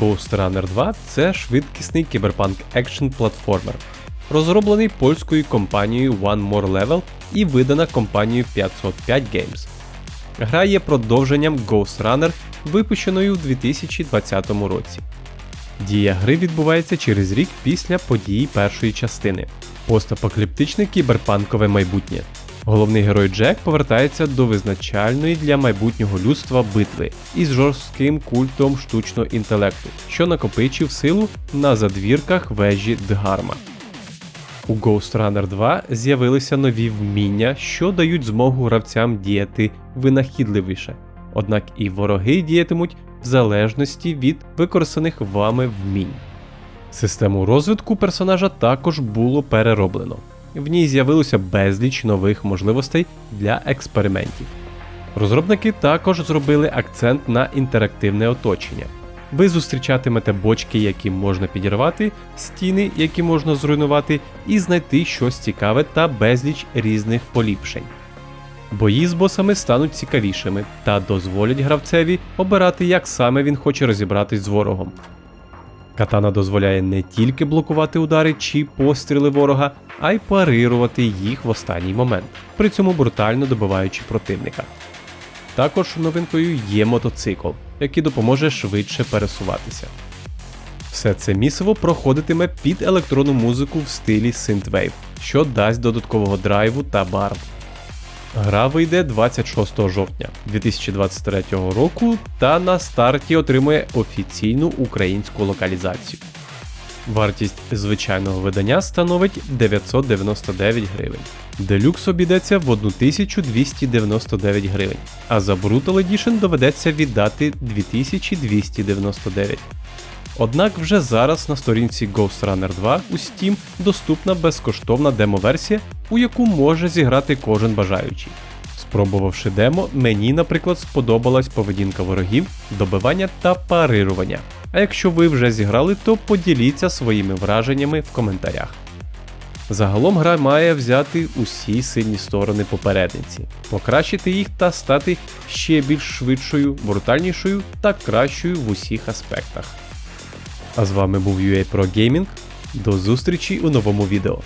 Ghost Runner 2 це швидкісний кіберпанк екшн платформер, розроблений польською компанією One More Level і видана компанією 505 Games. Гра є продовженням Ghost Runner, випущеної у 2020 році. Дія гри відбувається через рік після подій першої частини. Постапокаліптичне кіберпанкове майбутнє. Головний герой Джек повертається до визначальної для майбутнього людства битви із жорстким культом штучного інтелекту, що накопичив силу на задвірках вежі Дгарма. У Ghost Runner 2 з'явилися нові вміння, що дають змогу гравцям діяти винахідливіше. Однак і вороги діятимуть в залежності від використаних вами вмінь. Систему розвитку персонажа також було перероблено. В ній з'явилося безліч нових можливостей для експериментів. Розробники також зробили акцент на інтерактивне оточення. Ви зустрічатимете бочки, які можна підірвати, стіни, які можна зруйнувати, і знайти щось цікаве та безліч різних поліпшень. Бої з босами стануть цікавішими та дозволять гравцеві обирати, як саме він хоче розібратись з ворогом. Катана дозволяє не тільки блокувати удари чи постріли ворога, а й парирувати їх в останній момент, при цьому брутально добиваючи противника. Також новинкою є мотоцикл, який допоможе швидше пересуватися. Все це місиво проходитиме під електронну музику в стилі Synthwave, що дасть додаткового драйву та барв. Гра вийде 26 жовтня 2023 року та на старті отримує офіційну українську локалізацію. Вартість звичайного видання становить 999 гривень. Делюкс обійдеться в 1299 гривень, а за Brutal Edition доведеться віддати 2299. Однак вже зараз на сторінці Ghost Runner 2 у Steam доступна безкоштовна демо-версія, у яку може зіграти кожен бажаючий. Спробувавши демо, мені, наприклад, сподобалась поведінка ворогів, добивання та парирування. А якщо ви вже зіграли, то поділіться своїми враженнями в коментарях. Загалом гра має взяти усі сильні сторони попередниці, покращити їх та стати ще більш швидшою, брутальнішою та кращою в усіх аспектах. А з вами був UA Pro Gaming. До зустрічі у новому відео.